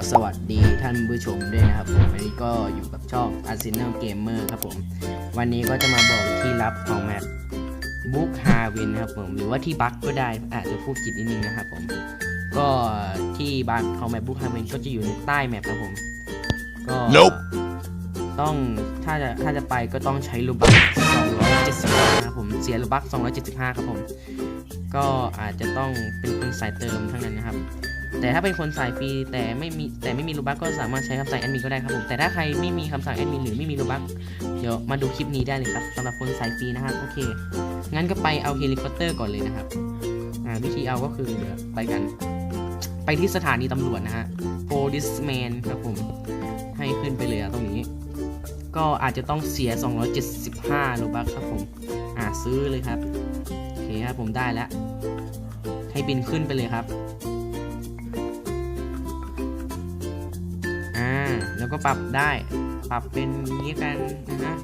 ด้วยนะครับผมวันนี้ก็อยู่กับช่อง Arsenal Gamer ครับผม วันนี้ก็จะมาบอกที่ลับของแมปบุ๊กฮาวินนะครับผม หรือว่าที่บั๊กก็ได้อาจจะพูดผิดนิดนึงนะครับผม ก็ที่บั๊กของแมปบุ๊กฮาวินก็จะอยู่ในใต้แมปครับผม ก็ Nope ต้องถ้าจะถ้าจะไปก็ต้องใช้ลูบัค275นะครับผม เสียลูบัค275 ครับผม ก็อาจจะต้องเป็นคนสายเติมทั้งนั้นนะครับ แต่ถ้าเป็นคนสายฟรีแต่ไม่มีแต่ไม่มีลูบัคก็สามารถใช้คำสั่งแอดมินก็ได้ครับผมแต่ถ้าใครไม่มีคำสั่งแอดมินหรือไม่มีลูบัคเดี๋ยวมาดูคลิปนี้ได้เลยครับสำหรับคนสายฟรีนะครับโอเค งั้นก็ไปเอาเฮลิคอปเตอร์ก่อนเลยนะครับวิธีเอาก็คือเดี๋ยวไปกัน ไปที่สถานีตำรวจนะฮะ policeman ครับผม ให้ขึ้นไปเลยอะตรงนี้ ก็อาจจะต้องเสีย 275โลบัคครับผม อ่าซื้อเลยครับ โอเคครับผมได้แล้ว ให้บินขึ้นไปเลยครับ อ่าแล้วก็ปรับได้ ปรับเป็นนี้กันนะฮะ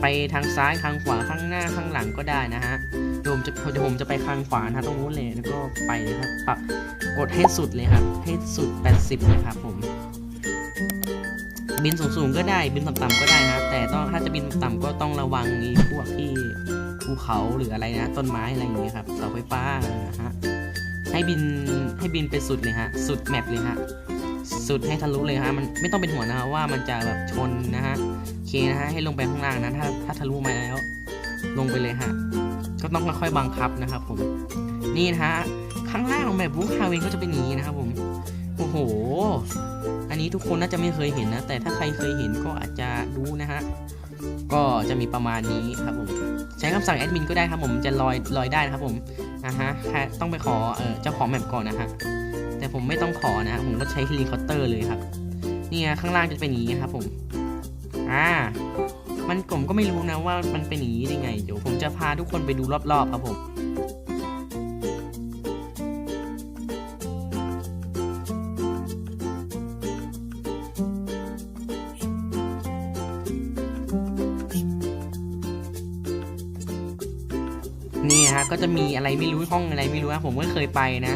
ไปทางซ้ายทางขวาข้างหน้าข้างหลังก็ได้นะฮะเดี๋ยวผมจะเดี๋ยวผมจะไปข้างขวานะตรงนู้นเลยแล้วก็ไปเลยครับปรับกดให้สุดเลยครับ ให้สุด 80เลยครับผมบินสูงๆก็ได้บินต่ำๆก็ได้นะแต่ต้องถ้าจะบินต่ำก็ต้องระวังพวกที่ภูเขาหรืออะไรนะ ต้นไม้อะไรอย่างเงี้ยครับเสาไฟฟ้านะฮะให้บินให้บินไปสุดเลยฮะสุดแมปเลยฮะ สุดให้ทะลุเลยฮะมันไม่ต้องเป็นห่วงนะฮะว่ามันจะแบบชนนะฮะโอเคนะฮะให้ลงไปข้างล่างนะถ้าถ้าทะลุมาแล้ว ลงไปเลยฮะก็ต้องค่อยๆบังคับนะครับผมนี่นะฮะข้างล่างของแบบบุ๊คฮาเวนก็จะเป็นอย่างนี้นะครับผมโอ้โห อันนี้ทุกคนน่าจะไม่เคยเห็นนะ แต่ถ้าใครเคยเห็นก็อาจจะรู้นะฮะก็จะมีประมาณนี้ครับผมใช้คำสั่งแอดมินก็ได้ครับผมจะลอยลอยได้นะครับผมนะฮะต้องไปขอเออเจ้าของแมปก่อนนะฮะ แต่ผมไม่ต้องขอนะผมก็ใช้เฮลิคอปเตอร์เลยครับนี่ไงข้างล่างจะเป็นอย่างนี้ครับผมอ่ามันผมก็ไม่รู้นะว่ามันเป็นอย่างนี้ได้ไง เดี๋ยวผมจะพาทุกคนไปดูรอบๆครับผมนี่ฮะก็จะมีอะไรไม่รู้ห้องอะไรไม่รู้นะผมก็เคยไปนะ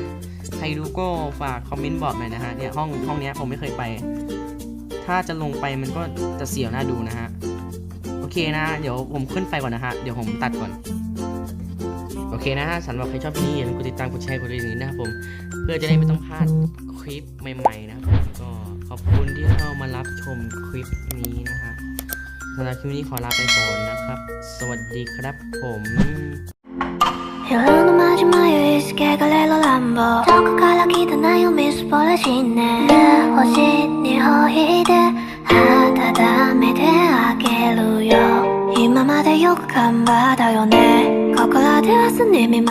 ใครรู้ก็ฝากคอมเมนต์บอกหน่อยนะฮะเนี่ยห้องห้องนี้ผมไม่เคยไป ถ้าจะลงไปมันก็จะเสียวหน้าดูนะฮะโอเคนะ เดี๋ยวผมขึ้นไปก่อนนะฮะเดี๋ยวผมตัดก่อนโอเคนะฮะสำหรับใครชอบที่นี่อย่าลืมกดติดตามกดแชร์กดอะไรอย่างนี้นะครับผมเพื่อจะได้ไม่ต้องพลาดคลิปใหม่ๆนะครับก็ขอบคุณที่เข้ามารับชมคลิปนี้นะฮะสำหรับคลิปนี้ขอลาไปก่อนนะครับ สวัสดีครับผม 夜のまじまゆいすけがれろ乱暴遠くから来たなよみすぼらしいね星にほいで温めてあげるよ。今までよく頑張ったよね。ここらではすねみま